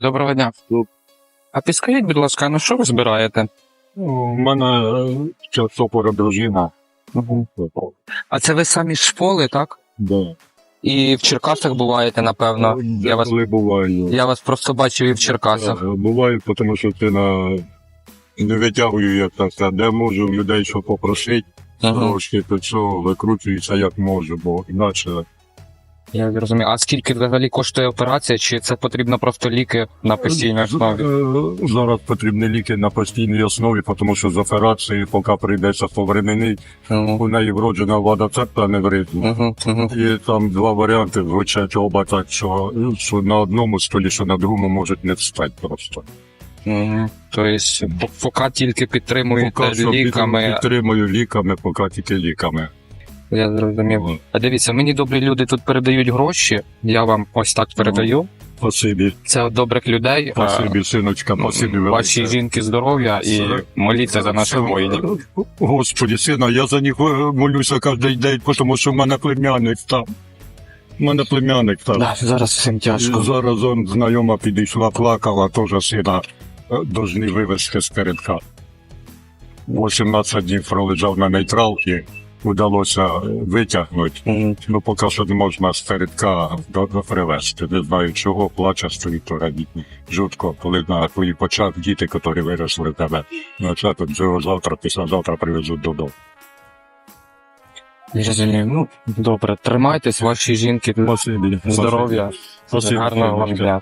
Доброго дня. А підскажіть, будь ласка, ну що ви збираєте? Ну, У мене частопора дружина. А це ви самі з школи, так? Да. І в Черкасах буваєте, напевно. Я вас, Коли буваю. я вас просто бачив і в Черкасах. Буваю, тому що ти на не витягую, як так сказати, де можу людей що попросити, Ага. трошки, то що викручуюся як можу, бо інакше Я зрозумів. А скільки взагалі коштує операція? Чи це потрібно просто ліки на постійній основі? Е, Зараз потрібні ліки на постійній основі, тому що з операції, поки прийдеться повременити, у неї вроджена вада цепта невритна. Угу, угу. І там два варіанти звучать оба так, що, що на одному столі, що на другому можуть не встати просто. Угу. Тобто, поки тільки підтримуєте Поки що ліками, підтримую ліками, поки тільки ліками. Я зрозумів. О, А дивіться, мені добрі люди тут передають гроші. Я вам ось так передаю. Спасибі, Це від добрих людей. Спасибі, синочка, спасибі Ваші велике. жінки здоров'я і моліться за наших воїнів. Господи, сина, я за них е, молюся кожен день, тому що в мене племянник там. У мене племянник там. Да, зараз всім тяжко. Зараз он знайома підійшла, плакала, теж сина е, должны вивезти з передка. 18 днів пролежав на нейтралці, вдалося е, витягнути. Мгм. Ну, поки що не можна до, привезти. Не знаю чого, плаче стоїть то радіть. Жутко, коли на твої почав діти, які виросли в тебе. Ну, це тут завтра, післязавтра привезуть додому. Я розумію. Ну, добре, тримайтесь, ваші жінки. Здоров'я. Гарного вам дня.